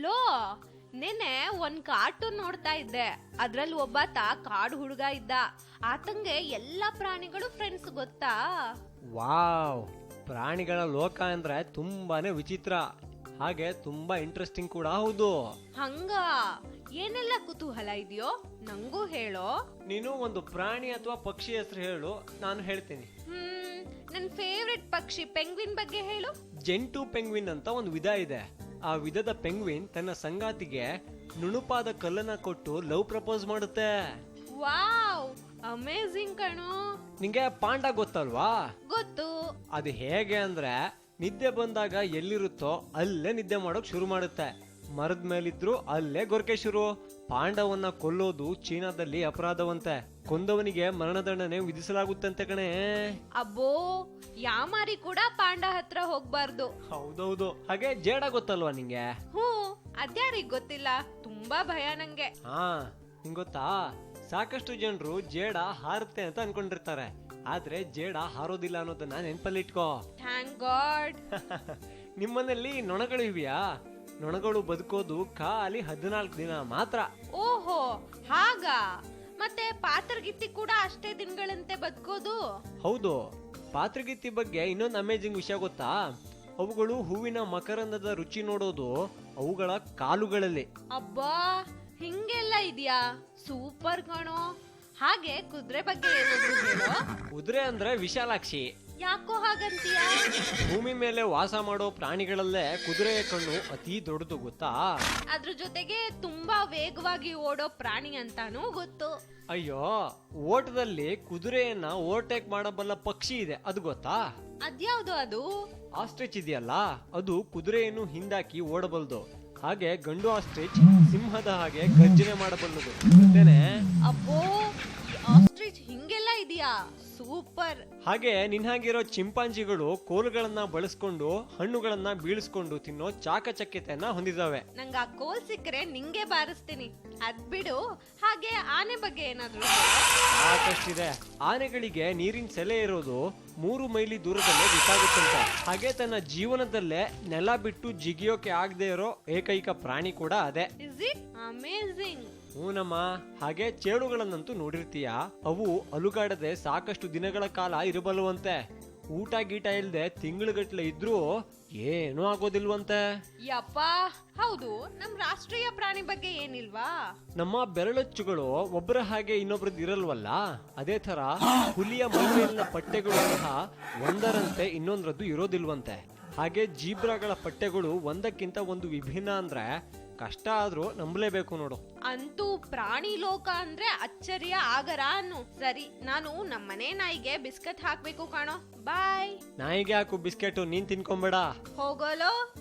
Low ನೆನೆ ಒಂದ್ cartoon ನೋಡ್ತಾ ಇದ್ದೆ. ಅದ್ರಲ್ಲಿ ಒಬ್ಬಾತ ಕಾಡು ಹುಡುಗ ಇದ್ದ. ಆತಂಗೆ ಎಲ್ಲಾ ಪ್ರಾಣಿಗಳು ಫ್ರೆಂಡ್ಸ್ ಗೊತ್ತಾ? ವಾವ್ ಪ್ರಾಣಿಗಳ ಲೋಕ ಅಂದ್ರೆ ತುಂಬಾನೇ ವಿಚಿತ್ರ. ಹಾಗೆ ತುಂಬಾ ಇಂಟ್ರೆಸ್ಟಿಂಗ್ ಕೂಡ ಹೌದು. ಹಂಗ ಏನೆಲ್ಲ ಕುತೂಹಲ ಇದೆಯೋ ನಂಗೂ ಹೇಳೋ. ನೀನು ಒಂದು ಪ್ರಾಣಿ ಅಥವಾ ಪಕ್ಷಿ ಹೆಸರು ಹೇಳು ನಾನು ಹೇಳ್ತೀನಿ. ಹ್ಮ್ ನನ್ ಫೇವ್ರೆಟ್ ಪಕ್ಷಿ ಪೆಂಗ್ವಿನ್ ಬಗ್ಗೆ ಹೇಳು. ಜೆಂಟು ಪೆಂಗ್ವಿನ್ ಅಂತ ಒಂದು ವಿಧ ಇದೆ. ಆ ವಿಧದ ಪೆಂಗ್ವಿನ್ ತನ್ನ ಸಂಗಾತಿಗೆ ನುಣುಪಾದ ಕಲ್ಲನ್ನ ಕೊಟ್ಟು ಲವ್ ಪ್ರಪೋಸ್ ಮಾಡುತ್ತೆ. ವಾವ್! ಅಮೇಜಿಂಗ್ ಕಣೋ. ನಿಂಗೆ ಪಾಂಡ ಗೊತ್ತಲ್ವಾ? ಗೊತ್ತು. ಅದು ಹೇಗೆ ಅಂದ್ರೆ ನಿದ್ದೆ ಬಂದಾಗ ಎಲ್ಲಿರುತ್ತೋ ಅಲ್ಲೇ ನಿದ್ದೆ ಮಾಡೋಕ್ ಶುರು ಮಾಡುತ್ತೆ. ಮರದ ಮೇಲಿದ್ರು ಅಲ್ಲೇ ಗೊರಕೆ ಶುರು. ಪಾಂಡವನ್ನ ಕೊಲ್ಲೋದು ಚೀನಾದಲ್ಲಿ ಅಪರಾಧವಂತೆ. ಕೊಂದವನಿಗೆ ಮರಣದಂಡನೆ ವಿಧಿಸಲಾಗುತ್ತಂತೆ ಕಣೆ. ಅಬ್ಬೋ ಯಾಮಾರಿ ಕೂಡ ಪಾಂಡ ಹತ್ರ ಹೋಗ್ಬಾರ್ದು. ಹೌದೌದು ಹಾಗೆ ಜೇಡ ಗೊತ್ತಲ್ವಾ ನಿಂಗೆ? ಹ್ಞೂ ಅದ್ಯಾರಿಗ್ ಗೊತ್ತಿಲ್ಲ ತುಂಬಾ ಭಯ ನಂಗೆ. ಹಾ ನಿಂಗ್ ಗೊತ್ತಾ ಸಾಕಷ್ಟು ಜನರು ಜೇಡ ಹಾರುತ್ತೆ ಅಂತ ಅನ್ಕೊಂಡಿರ್ತಾರೆ. ಆದ್ರೆ ಜೇಡ ಹಾರೋದಿಲ್ಲ ಅನ್ನೋದನ್ನ ನೆನ್ಪಲ್ಲಿಟ್ಕೋ ಥ್ಯಾಂಕ್ ಗಾಡ್. ನಿಮ್ಮನೇಲಿ ನೊಣಗಳು ಇವೆಯಾ? ನೊಣಗಳು ಬದುಕೋದು ಖಾಲಿ ಹದಿನಾಲ್ಕು ದಿನ ಮಾತ್ರ. ಓಹೋ ಹಾಗ? ಮತ್ತೆ ಪಾತ್ರಗಿತ್ತಿ ಕೂಡ ಅಷ್ಟೇ ದಿನಗಳಂತೆ ಬದುಕೋದು? ಹೌದು ಪಾತ್ರಗಿತ್ತಿ ಬಗ್ಗೆ ಇನ್ನೊಂದು ಅಮೇಜಿಂಗ್ ವಿಷಯ ಗೊತ್ತಾ? ಅವುಗಳು ಹೂವಿನ ಮಕರಂದದ ರುಚಿ ನೋಡೋದು ಅವುಗಳ ಕಾಲುಗಳಲ್ಲಿ. ಅಬ್ಬಾ ಹಿಂಗೆಲ್ಲ ಇದೆಯಾ? ಸೂಪರ್ ಕಣೋ. ಹಾಗೆ ಕುದುರೆ ಬಗ್ಗೆ ಏನಾದ್ರು ಹೇಳೋ? ಕುದುರೆ ಅಂದ್ರೆ ವಿಶಾಲಾಕ್ಷಿ. ಯಾಕೋ ಹಾಗಂತೀಯ? ಭೂಮಿ ಮೇಲೆ ವಾಸ ಮಾಡೋ ಪ್ರಾಣಿಗಳಲ್ಲೇ ಕುದುರೆಯ ಕಣ್ಣು ಅತಿ ದೊಡ್ಡದು ಗೊತ್ತಾ? ಅದ್ರ ಜೊತೆಗೆ ತುಂಬಾ ವೇಗವಾಗಿ ಓಡೋ ಪ್ರಾಣಿ ಅಂತಾನೂ ಗೊತ್ತು. ಅಯ್ಯೋ ಓಟದಲ್ಲಿ ಕುದುರೆಯನ್ನ ಓವರ್ಟೇಕ್ ಮಾಡಬಲ್ಲ ಪಕ್ಷಿ ಇದೆ ಅದು ಗೊತ್ತಾ? ಅದ್ಯಾವ್ದು ಅದು? ಆಸ್ಟ್ರಿಚ್ ಇದೆಯಲ್ಲ ಅದು ಕುದುರೆಯನ್ನು ಹಿಂದಾಕಿ ಓಡಬಲ್ದು. ಹಾಗೆ ಗಂಡು ಆಸ್ಟ್ರಿಚ್ ಸಿಂಹದ ಹಾಗೆ ಗರ್ಜನೆ ಮಾಡಬಲ್ಲದು. ಗೊತ್ತೇನೆ ಅಬ್ಬೋ ಈ ಆಸ್ಟ್ರಿಚ್ ಹಿಂಗೆಲ್ಲ ಇದೆಯಾ? ಸೂಪರ್. ಹಾಗೆ ನಿನ್ಹಾಗಿರೋ ಚಿಂಪಾಂಜಿಗಳು ಕೋಲುಗಳನ್ನ ಬಳಸ್ಕೊಂಡು ಹಣ್ಣುಗಳನ್ನ ಬೀಳಿಸ್ಕೊಂಡು ತಿನ್ನೋ ಚಾಕಚಕ್ಯತೆಯನ್ನ ಹೊಂದಿದಾವೆ ನಂಗ ಆ ಕೋಲ್ ಸಿಕ್ಕರೆ ನಿಂಗೆ ಬಾರಿಸ್ತೀನಿ. ಅದ್ ಬಿಡು. ಹಾಗೆ ಆನೆ ಬಗ್ಗೆ ಏನಾದ್ರು. ಸಾಕಷ್ಟಿದೆ. ಆನೆಗಳಿಗೆ ನೀರಿನ ಸೆಲೆ ಇರೋದು ಮೂರು ಮೈಲಿ ದೂರದಲ್ಲೇ ಗೊತ್ತಾಗುತ್ತಂತ ಹಾಗೆ ತನ್ನ ಜೀವನದಲ್ಲೇ ನೆಲ ಬಿಟ್ಟು ಜಿಗಿಯೋಕೆ ಆಗದೆ ಇರೋ ಏಕೈಕ ಪ್ರಾಣಿ ಕೂಡ ಅದೇ. ಇಸ್ ಇಟ್ ಅಮೇಝಿಂಗ್ ಹೂನಮ್ಮ ಹಾಗೆ ಚೇಳುಗಳನ್ನಂತೂ ನೋಡಿರ್ತೀಯ? ಅವು ಅಲುಗಾಡದೆ ಸಾಕಷ್ಟು ದಿನಗಳ ಕಾಲ ಇರಬಲ್ಲವಂತೆ. ಊಟ ಗೀಟ ಇಲ್ದೆ ತಿಂಗಳುಗಟ್ಲೆ ಇದ್ರೂ ಏನೂ ಆಗೋದಿಲ್ವಂತೆ. ಯಪ್ಪ ಹೌದು ನಮ್ ರಾಷ್ಟ್ರೀಯ ಪ್ರಾಣಿ ಬಗ್ಗೆ ಏನಿಲ್ವಾ? ನಮ್ಮ ಬೆರಳಚ್ಚುಗಳು ಒಬ್ಬರ ಹಾಗೆ ಇನ್ನೊಬ್ರದ್ದು ಇರಲ್ವಲ್ಲ? ಅದೇ ತರ ಹುಲಿಯ ಮೈಮೇಲಿನ ಪಟ್ಟೆಗಳು ಸಹ ಒಂದರಂತೆ ಇನ್ನೊಂದ್ರದ್ದು ಇರೋದಿಲ್ವಂತೆ. ಹಾಗೆ ಜೀಬ್ರಾಗಳ ಪಟ್ಟೆಗಳು ಒಂದಕ್ಕಿಂತ ಒಂದು ವಿಭಿನ್ನ ಅಂದ್ರೆ ಕಷ್ಟ ಆದ್ರೂ ನಂಬಲೇಬೇಕು ನೋಡು. ಅಂತೂ ಪ್ರಾಣಿ ಲೋಕ ಅಂದ್ರೆ ಅಚ್ಚರಿಯ ಆಗರ ಅನ್ನು. ಸರಿ ನಾನು ನಮ್ಮನೆ ನಾಯಿಗೆ ಬಿಸ್ಕೆಟ್ ಹಾಕ್ಬೇಕು ಕಾಣೋ. ಬಾಯ್ ನಾಯಿಗೆ ಹಾಕು ಬಿಸ್ಕೆಟ್ ನೀನ್ ತಿನ್ಕೊಂಬೇಡ. ಹೋಗೋಲೋ?